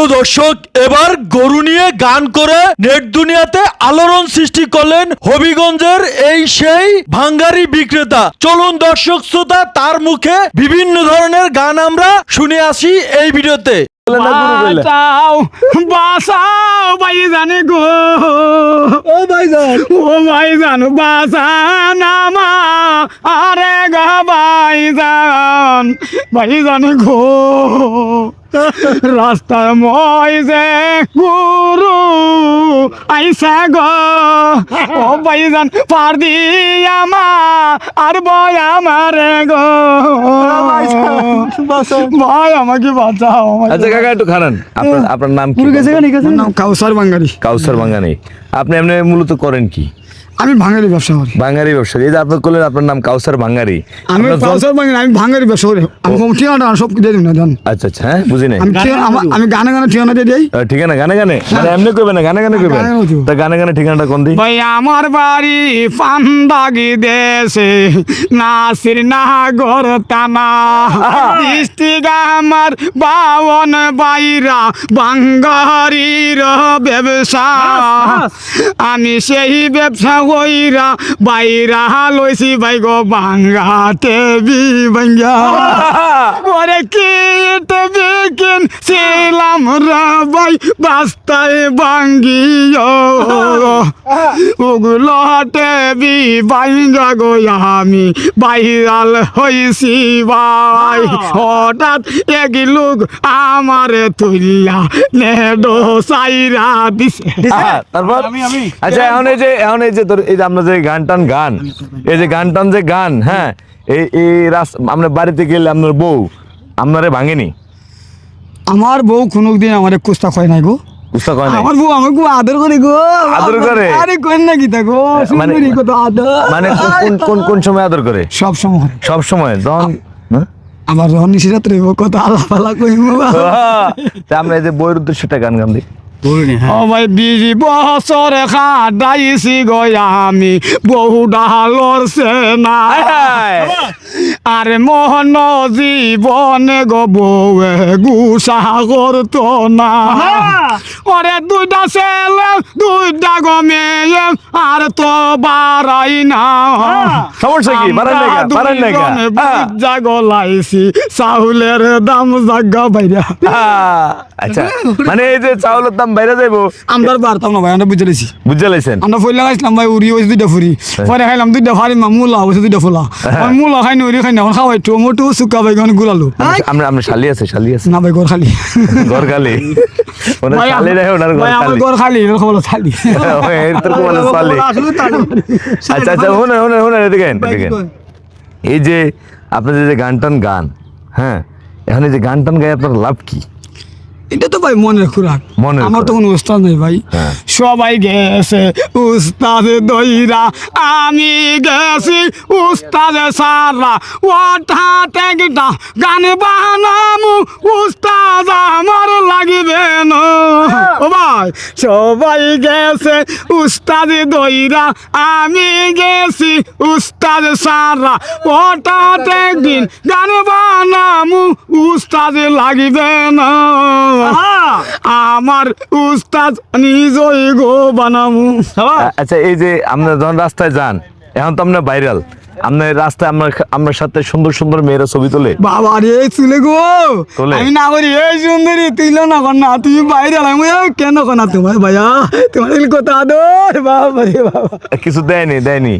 প্রিয় দর্শক এবার গরু নিয়ে গান করে নেট দুনিয়াতে আলোড়ন সৃষ্টি করলেন হবিগঞ্জের এই সেই ভাঙ্গারি বিক্রেতা। চলুন দর্শক শ্রোতা তার মুখে বিভিন্ন ধরনের গান আমরা শুনে আসি এই ভিডিওতে। বাঁচাও বাঁচাও ভাই জানে গো। ও ভাই জান ও ভাই জান বাঁচান আমা আরে গা ভাই জান ভাই জানে গো। রাস্তায় মই যে গুরু আইসা গো। ও ভাই জান পার দি আমা আর বয় আমারে গো। ভাই আমাকে বাঁচাও আচ্ছা কাকা একটু খারান। আপনার আপনার নাম কি কাউসার বাঙ্গারি কাউসার বাঙ্গানি আপনি এমনি মূলত করেন কি? আমি ভাঙ্গারি ব্যবসা করি বাঙ্গারি ব্যবসা এই যে আপনি করলেন আপনার নাম কাউসার বাঙ্গারি আমি কাউসার বাঙ্গারি আমি ভাঙ্গারি ব্যবসা করি আমি ঠিকানা সব দিয়ে দিই না জান আচ্ছা আচ্ছা হ্যাঁ বুঝি নাই। আমি গানে গানে ঠিকানা দিয়ে দিই। ঠিকানা গানে গানে? মানে এমনি কইবেন না গানে গানে কইবেন গানে গানে দিব। তা গানে গানে ঠিকানাটা কোন দি ভাই আমার বাড়ি পান্দাগি দেশে। নাসির নাগর টানা ডিস্ট্রিক্ট আমার বাবন বাইরা বাঙ্গারির ব্যবসা। আমি সেই ব্যবসা কইরা বাইরা লইছি ভাই গো বাঙ্গা টেবি বাঙ্গা ওরে কি টেবি কিন ছিলাম রে ভাই বাস্তায় বাঙ্গিও ওগুলো টেবি বাঙ্গা গো আমি বাইরাল হইছি ভাই। হঠাৎ এক লোক আমারে তুইলা নেডো সাইরা দিছে। আহা, তারপর? আচ্ছা এখন এই যে এখন এই যে তোর এই যে আমরা যে গান টান গান এই যে গান টান যে গান হ্যাঁ এই এই রাস আমরা বাড়িতে গেলে আপনার বউ আপনারে ভাঙেনি? আমার বউ কোনো দিন আমার কুস্তা কয় নাই গো। কয় নাই? আমার বউ আমার খুব আদর করে গো। আদর করে? আরে কোন না গীতা গো মানে- সুন্দরী কত আদর। মানে কোন- কোন কোন সময় আদর করে? সব সময়। সব সময়? যখন হ্যাঁ? আমার যখন নিশিরাত্রে কত আল্লাহ পালা কইম তা আমরা এই যে বইয়ের উদ্দেশ্যে একটা গান গান দিই। ও ভাই বিশ বছর খাটাইছি গো আমি বহু ডালর সেনা আরে মোহন জীবনে গো বউয়ে গুসা করতো না। ওরে দুইটা ছেলে দুইটা গো মেয়ে আর তো বাড়াই না। সমস্যা কি? বাড়ান না কেন? বাড়ান না কেন? হ্যাঁ। জাগো লাইছি চাউলের দাম জাগা বাইরা আচ্ছা মানে এই যে চাউলের দাম বাইরে যাইবো? আমরা বাড়তাম না ভাই আমরা বুঝে লেছি বুঝতে লাইছেন? আমরা ফুল লাগাইছিলাম ভাই উড়ি হয়েছে দুইটা ফুরি। পরে খাইলাম দুইটা ফারি মা মূলা হয়েছে দুইটা ফুলা। আমি মূলা খাই না উড়ি খাই না এখন খাওয়াই টমেটো শুকা ভাই এখন গুলালো। আমরা আমরা শালি আছে শালি আছে। না ভাই ঘর খালি। ঘর খালি। ওনার শালি রাখে ওনার ঘর ভাই, আমার ঘর খালি এর খবর খালি ওই, এর তো কোনো শালি। আচ্ছা আচ্ছা এই যে আপনাদের যে গান টান গান হ্যাঁ? এখন এই যে গান টান গায়ে আপনার লাভ কি? এটা তো ভাই মনের খুরাক। আমার তো। কোনো উস্তাদ নেই ভাই। হ্যাঁ। সবাই গেছে উস্তাদ দইরা। আমি গেছি উস্তাদ সারা ওঠা টেকটা গান বানামু উস্তাদ আমার লাগিবে না। ও ভাই সবাই গেছে উস্তাদ দইরা। আমি গেছি উস্তাদ সারা ওটা টেকদিন গান বানামু উস্তাদ লাগবে না। আমার উস্তাদ নিজই গো বানামু। আচ্ছা এই যে আপনারা যখন রাস্তায় যান এখন তো আপনার ভাইরাল আপনার রাস্তায় আমার আমার সাথে সুন্দর সুন্দর মেয়েরা ছবি তোলে। বাবা রে চুলে গো! আমি না করি এই সুন্দরী তুই না কর না তুমি বাইরে আমি কেন কর না তোমার ভাইয়া তোমার কথা আদর বাবা রে বাবা। কিছু দেয়নি দেয়নি।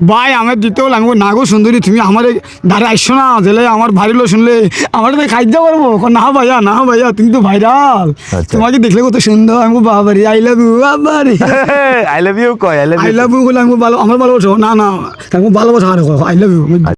ভাই আমার দিতেও লাগবো না গো সুন্দরী তুমি আমার ধারে আসছো না জেলে আমার ভাই লো শুনলে আমার তো খাইতে পারব না ভাইয়া না ভাইয়া তুমি তো ভাইরাল আচ্ছা। তোমাকে দেখলে কত সুন্দর আমি বাবারি বাবা রে আই লাভ ইউ বাবা রে আই লাভ ইউ কয় I love I you love you বলে আমি ভালো আমার ভালোবাসো না না আমি ভালোবাসো আর আই লাভ ইউ